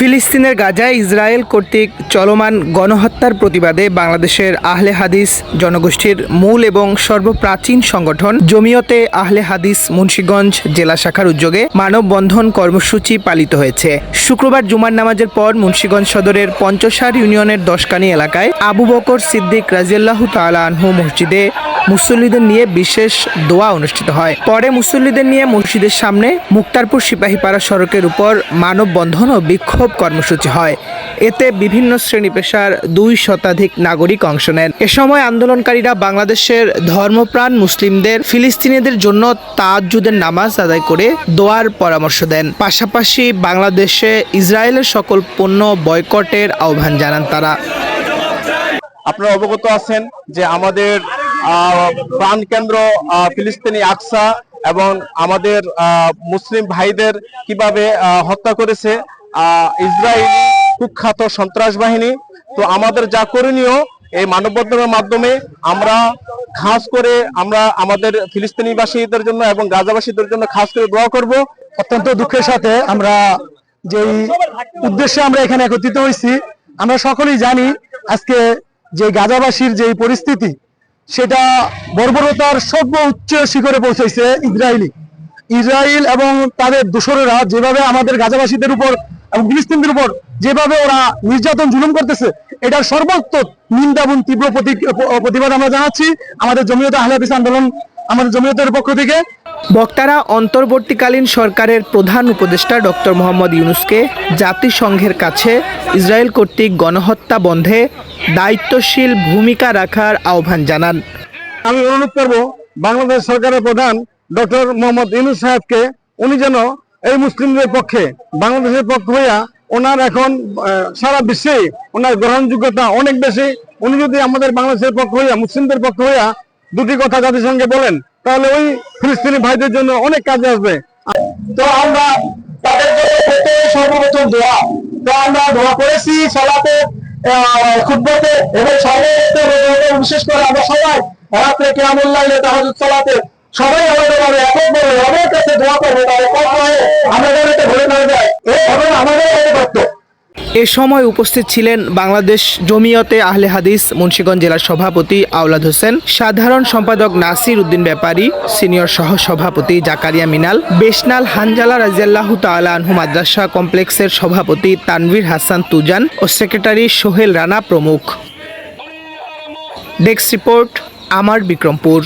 ফিলিস্তিনের গাজায় ইসরায়েল কর্তৃক চলমান গণহত্যার প্রতিবাদে বাংলাদেশের আহলে হাদিস জনগোষ্ঠীর মূল এবং সর্বপ্রাচীন সংগঠন জমিয়তে আহলে হাদিস মুন্সীগঞ্জ জেলা শাখার উদ্যোগে মানববন্ধন কর্মসূচি পালিত হয়েছে। শুক্রবার জুমার নামাজের পর মুন্সীগঞ্জ সদরের পঞ্চসার ইউনিয়নের দশকানি এলাকায় আবু বকর সিদ্দিক রাজিয়াল্লাহ তালা আনহু মসজিদে মুসল্লিদের নিয়ে বিশেষ দোয়া অনুষ্ঠিত হয়। পরে মুসল্লিদের নিয়ে মসজিদের সামনে মুক্তারপুর সিপাহীপাড়া সড়কের উপর মানববন্ধন ও বিক্ষোভ কর্মসূচি হয়। এতে বিভিন্ন শ্রেণি পেশার দুই শতাধিক নাগরিক অংশ নেন। এ সময় আন্দোলনকারীরা বাংলাদেশের ধর্মপ্রাণ মুসলিমদের, ফিলিস্তিনিদের জন্য তাজ্জুদের নামাজ আদায় করে দোয়ার পরামর্শ দেন। পাশাপাশি বাংলাদেশে ইসরায়েলের সকল পণ্য বয়কটের আহ্বান জানান তারা। আপনারা অবগত আছেন যে আমাদের প্রাণকেন্দ্র ফিলিস্তিনি আকসা এবং আমাদের মুসলিম ভাইদের কীভাবে হত্যা করেছে ইসরায়েলি কুখ্যাত সন্ত্রাস বাহিনী। তো আমাদের যা করণীয় এই মানববন্ধনের মাধ্যমে আমরা খাস করে আমরা আমাদের ফিলিস্তিনিবাসীদের জন্য এবং গাজাবাসীদের জন্য খাস করে দোয়া করব। অত্যন্ত দুঃখের সাথে আমরা যেই উদ্দেশ্যে আমরা এখানে একত্রিত হয়েছি, আমরা সকলেই জানি আজকে যে গাজাবাসীর যে পরিস্থিতি সেটা বর্বরতার সর্ব উচ্চ শিখরে পৌঁছেছে ইসরায়েলি। ইসরায়েল এবং তাদের দোসরেরা যেভাবে আমাদের গাজাবাসীদের উপর এবং ফিলিস্তিনদের উপর যেভাবে ওরা নির্যাতন জুলুম করতেছে, এটার সর্বোচ্চ নিন্দা এবং তীব্র প্রতি- প্রতিবাদ আমরা জানাচ্ছি। আমাদের জমিয়ত আহলাদিস আন্দোলন, আমাদের জমিয়তের পক্ষ থেকে বক্তারা অন্তর্বর্তীকালীন সরকারের প্রধান উপদেষ্টা ডক্টর মোহাম্মদ ইউনুসকে জাতিসংঘের কাছে ইসরায়েল কর্তৃক গণহত্যা বন্ধে দায়িত্বশীল ভূমিকা রাখার আহ্বান জানান। আমি অনুরোধ করব বাংলাদেশ সরকারের প্রধান ডক্টর মোহাম্মদ ইউনুস সাহেবকে, উনি যেন এই মুসলিমদের পক্ষে, বাংলাদেশের পক্ষ হইয়া ওনার এখন সারা বিশ্বে ওনার গ্রহণযোগ্যতা অনেক বেশি। উনি যদি আমাদের বাংলাদেশের পক্ষ হইয়া, মুসলিমদের পক্ষ হইয়া দুটি কথা জাতিসংঘে বলেন তাহলে ওই ফিলিস্তিনি ভাইদের জন্য অনেক কাজে আসবে। তো আমরা তাদের জন্য সর্বপ্রথম দোয়া। তো আমরা দোয়া করেছি সলাতে খুদ্তে এবং সর্বত্র বিশেষ করে আমরা সবাই রাত্রে কেমন লাগলে তাহলে চলাতে সবাই আমাদের ভাবে এককভাবে রবের কাছে দোয়া করব তাহলে কম আমরা যেন ঘুরে না যায় এ সময় উপস্থিত ছিলেন বাংলাদেশ জমিয়তে আহলে হাদিস মুন্সিগঞ্জ জেলার সভাপতি আওলাদ হোসেন, সাধারণ সম্পাদক নাসির উদ্দিন ব্যাপারী, সিনিয়র সহ সভাপতি জাকারিয়া মিনাল, বেশনাল হানজালা রাজিয়াল্লাহ তাআলা আনহু মাদ্রাসা কমপ্লেক্সের সভাপতি তানভীর হাসান তুজান ও সেক্রেটারি সোহেল রানা প্রমুখ। ডেস্ক রিপোর্ট, আমার বিক্রমপুর।